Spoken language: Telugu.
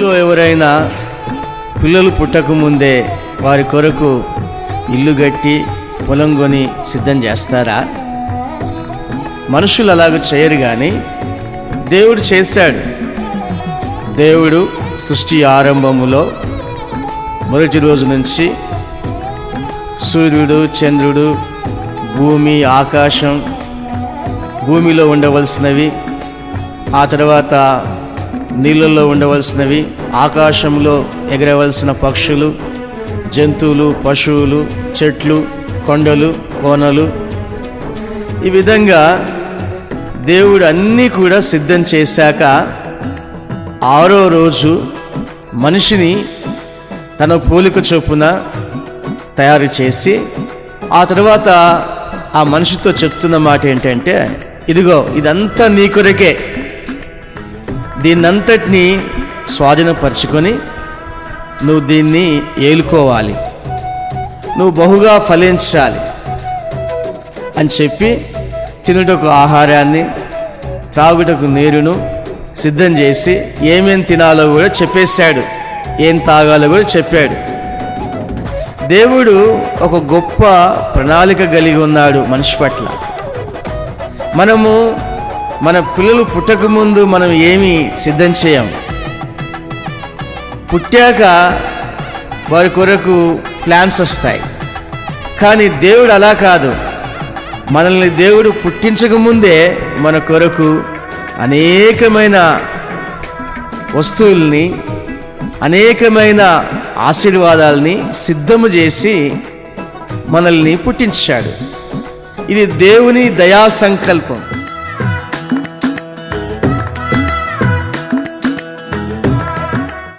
మీలో ఎవరైనా పిల్లలు పుట్టకముందే వారి కొరకు ఇల్లు కట్టి పొలం కొని సిద్ధం చేస్తారా? మనుషులు అలాగ చేయరు కానీ దేవుడు చేశాడు. దేవుడు సృష్టి ఆరంభములో మొదటి రోజు నుంచి సూర్యుడు చంద్రుడు భూమి ఆకాశం భూమిలో ఉండవలసినవి. ఆ తర్వాత నీళ్ళల్లో ఉండవలసినవి ఆకాశంలో ఎగరవలసిన పక్షులు జంతువులు పశువులు చెట్లు కొండలు కోనలు. ఈ విధంగా దేవుడు అన్నీ కూడా సిద్ధం చేశాక ఆరో రోజు మనిషిని తన పోలిక చొప్పున తయారు చేసి ఆ తర్వాత ఆ మనిషితో చెప్తున్న మాట ఏంటంటే ఇదిగో ఇదంతా నీ కొరకే. దీన్నంతటినీ స్వాధీనపరుచుకొని నువ్వు దీన్ని ఏలుకోవాలి. నువ్వు బహుగా ఫలించాలి అని చెప్పి తినుటకు ఆహారాన్ని త్రాగుటకు నీరును సిద్ధం చేసి ఏమేం తినాలో కూడా చెప్పేశాడు. ఏం తాగాలో కూడా చెప్పాడు. దేవుడు ఒక గొప్ప ప్రణాళిక కలిగి ఉన్నాడు మనిషి పట్ల. మనము మన పిల్లలు పుట్టకముందు మనం ఏమి సిద్ధం చేయం? పుట్టాక వారి కొరకు ప్లాన్స్ వస్తాయి. కానీ దేవుడు అలా కాదు. మనల్ని దేవుడు పుట్టించకముందే మన కొరకు అనేకమైన వస్తువుల్ని అనేకమైన ఆశీర్వాదాలని సిద్ధము చేసి మనల్ని పుట్టించాడు. ఇది దేవుని దయా సంకల్పం.